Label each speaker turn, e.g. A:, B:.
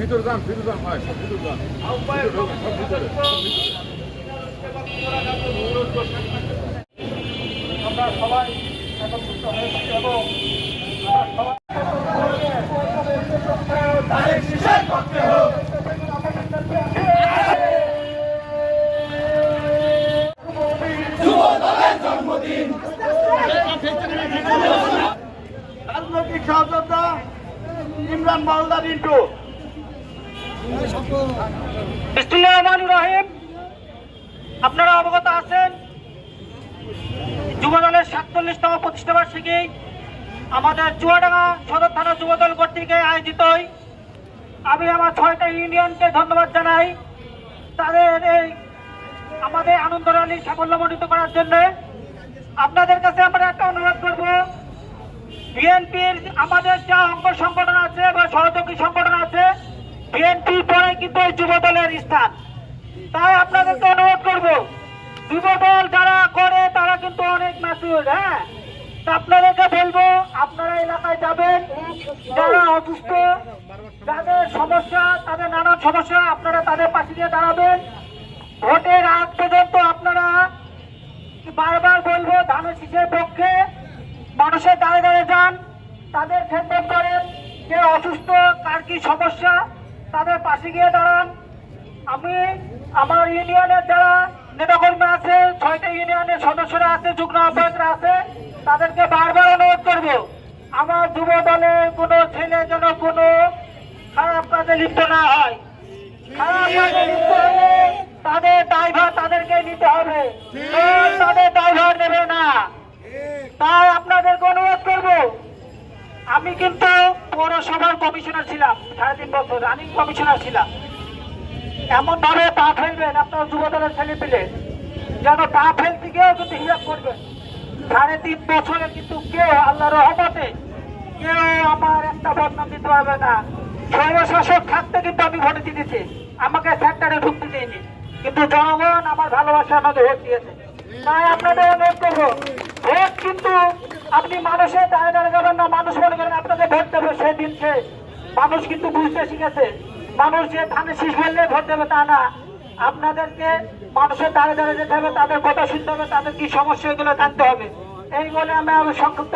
A: ভিতর যান ভিতর যান, ভাই, সব ভিতর ভিতরে সব ভিতরে
B: আমরা সবাই একত্রিত হয়েছি এবং রাজনৈতিক সহযোদ্ধা ইমরান মালদা রিন্টু। রহিম। আপনারা অবগত আছেন, যুবদলের সাতচল্লিশতম প্রতিষ্ঠা বার্ষিকী আমাদের চুয়াডাঙ্গা সদর থানা যুবদল কর্তৃক আয়োজিতই আমি আমার ছয়টা ইউনিয়নকে ধন্যবাদ জানাই। তাদের এই আমাদের আনন্দ র্যালি সাফল্যমণ্ডিত করার জন্য আপনাদের কাছে আমরা একটা অনুরোধ করব। বিএনপির আমাদের যা অঙ্গ সংগঠন আছে বা সহযোগী সংগঠন আছে বিএনপির পরে কিন্তু এই যুবদলের স্থান। তাই আপনাদেরকে অনুরোধ করব, যুবদল যারা করে, তারা কিন্তু অনেক ম্যাচুর হ্যাঁ? আপনাদেরকে বলব, আপনারা এলাকায় যাবেন, যারা অসুস্থ, যাদের সমস্যা, তাদের নানান সমস্যা, আপনারা তাদের পাশে গিয়ে দাঁড়াবেন। ভোটের আগ পর্যন্ত আপনারা বারবার বলব, ধানের শীষের পক্ষে মানুষের দাঁড়ে দাঁড়ে যান, তাদের খেদমত করেন, যে অসুস্থ, কার কি সমস্যা তাদের পাশে গিয়ে দাঁড়ান। আমি আমার ইউনিয়নের যারা নেতাকর্মী আছে, ছয়টা ইউনিয়নের সদস্যরা আছে, যুগ্ম আহ্বায়করা আছে, তাদেরকে বারবার অনুরোধ করব, আমার যুব দলের কোনো ছেলে যেন কোনো খারাপ কাজে লিপ্ত না হয়। খারাপ কাজে লিপ্ত হলে তাদের দায়ভার তাদেরকে নিতে হবে। তাদের দায়ভার নেবে না। তাই আপনাদেরকে অনুরোধ করব, আমি কিন্তু পৌরসভার কমিশনার ছিলাম সাড়ে তিন বছর রানিং কমিশনার ছিলাম। এমন ভাবে পা ফেলবেন আপনার যুব দলের ছেলে পেলে যেন পা ফেলতে গিয়েও কিন্তু হিসাব করবেন। সাড়ে তিন বছরে কিন্তু কেউ আল্লাহ রহমতে কেউ আমার একটা বদনাম দিতে পারবে না। স্বৈরশাসক থাকতে কিন্তু আমি ভোটে জিতেছি। আমাকে সেন্টারে ঢুকতে দিইনি কিন্তু জনগণ আমার ভালোবাসা আমাকে ভোট দিয়েছে। তাই আপনাদের অনুরোধ করব, ভোট কিন্তু আপনি মানুষের দায় যাবেন না মানুষ মনে করেন আপনাকে ভোট দেবে সেদিন সে মানুষ কিন্তু বুঝতে শিখেছে। মানুষ যে ধানে শীষ ফেললে ভোট দেবে তা না। আপনাদেরকে মানুষের দাঁড়িয়ে দাঁড়িয়ে যেতে হবে, তাদের কথা শুনতে হবে, তাদের কি সমস্যা এগুলো জানতে হবে। এই বলে আমি সংক্ষিপ্ত